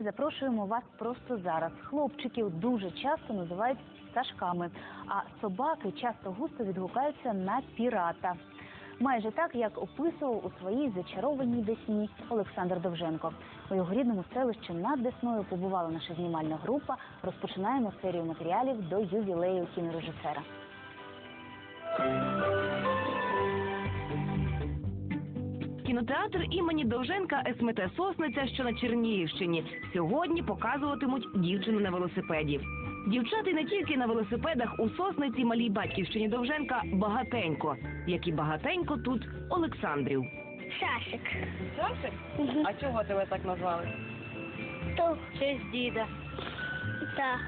Запрошуємо вас просто зараз. Хлопчиків дуже часто називають пташками, а собаки часто густо відгукаються на пірата. Майже так, як описував у своїй зачарованій Десні Олександр Довженко. У його рідному селищі над Десною побувала наша знімальна група. Розпочинаємо серію матеріалів до ювілею кінорежисера. Кінотеатр імені Довженка СМТ Сосниця, що на Чернігівщині, сьогодні показуватимуть дівчину на велосипеді. Дівчат і не тільки на велосипедах у сосниці малій батьківщині Довженка багатенько, як і багатенько тут Олександрів. Сасик. Сасик? А чого тебе так назвали? То честь діда. Так.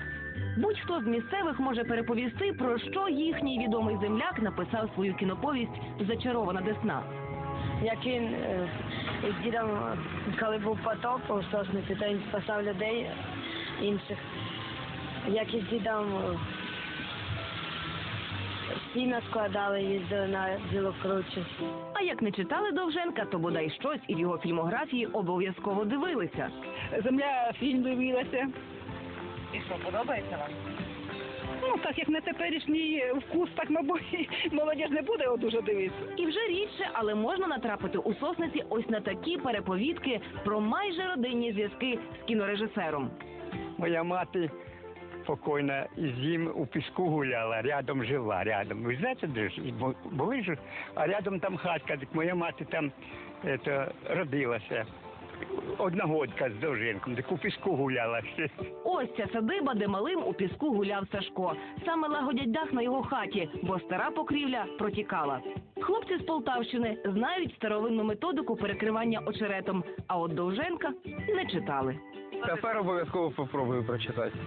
Будь-хто з місцевих може переповісти, про що їхній відомий земляк написав свою кіноповість Зачарована Десна. Як він е, з дідом, коли був потоп у сосниці, то він спасав людей інших. Як із дідом е, сіна складали, їздили на білокручі. А як не читали Довженка, то бодай щось із його фільмографії обов'язково дивилися. Земля фільм дивилася. І що, подобається вам? Ну, так як на теперішній вкус, так, мабуть, молодіж не буде його дуже дивитися. І вже рідше, але можна натрапити у сосниці ось на такі переповідки про майже родинні зв'язки з кінорежисером. Моя мати покойна із ним у піску гуляла, рядом жила, рядом. Ви знаєте, де ж? Були ж, а рядом там хатка, так моя мати там это, родилася. Одногодка з Довженком, так у піску гуляла ще. Ось ця садиба, де малим у піску гуляв Сашко. Саме лагодять дах на його хаті, бо стара покрівля протікала. Хлопці з Полтавщини знають старовинну методику перекривання очеретом, а от Довженка не читали. Тепер обов'язково попробую прочитати.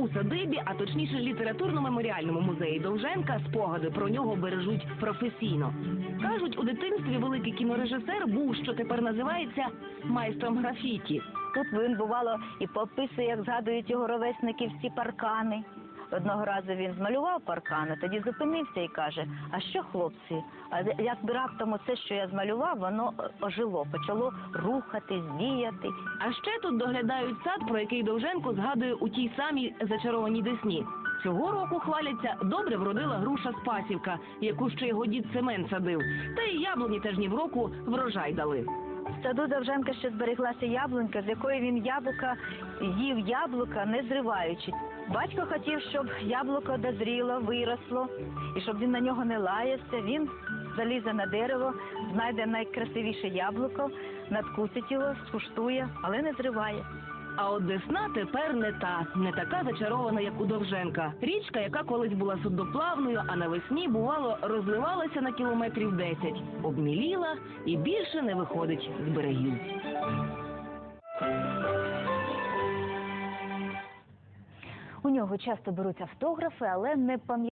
У садибі, а точніше літературно-меморіальному музеї Довженка, спогади про нього бережуть професійно. Кажуть, у дитинстві великий кінорежисер був, що тепер називається майстром графіті. Тут він бувало і пописує, як згадують його ровесники всі паркани. Одного разу він змалював паркани, тоді зупинився і каже: А що, хлопці? А якби раптом оце, що я змалював, воно ожило, почало рухатись, діяти. А ще тут доглядають сад, про який Довженко згадує у тій самій зачарованій Десні. Цього року хваляться, добре вродила груша Спасівка, яку ще його дід Семен садив. Та й яблуні теж ні в року врожай дали. В саду Довженка ще збереглася яблунька, з якої він яблука їв яблука, не зриваючи. Батько хотів, щоб яблуко дозріло, виросло, і щоб він на нього не лаявся. Він залізе на дерево, знайде найкрасивіше яблуко, надкусить його, скуштує, але не зриває. А от Десна тепер не та, не така зачарована, як у Довженка. Річка, яка колись була судноплавною, а навесні, бувало, розливалася на кілометрів десять, обміліла і більше не виходить з берегів. У нього часто беруть автографи, але не пам'ятають.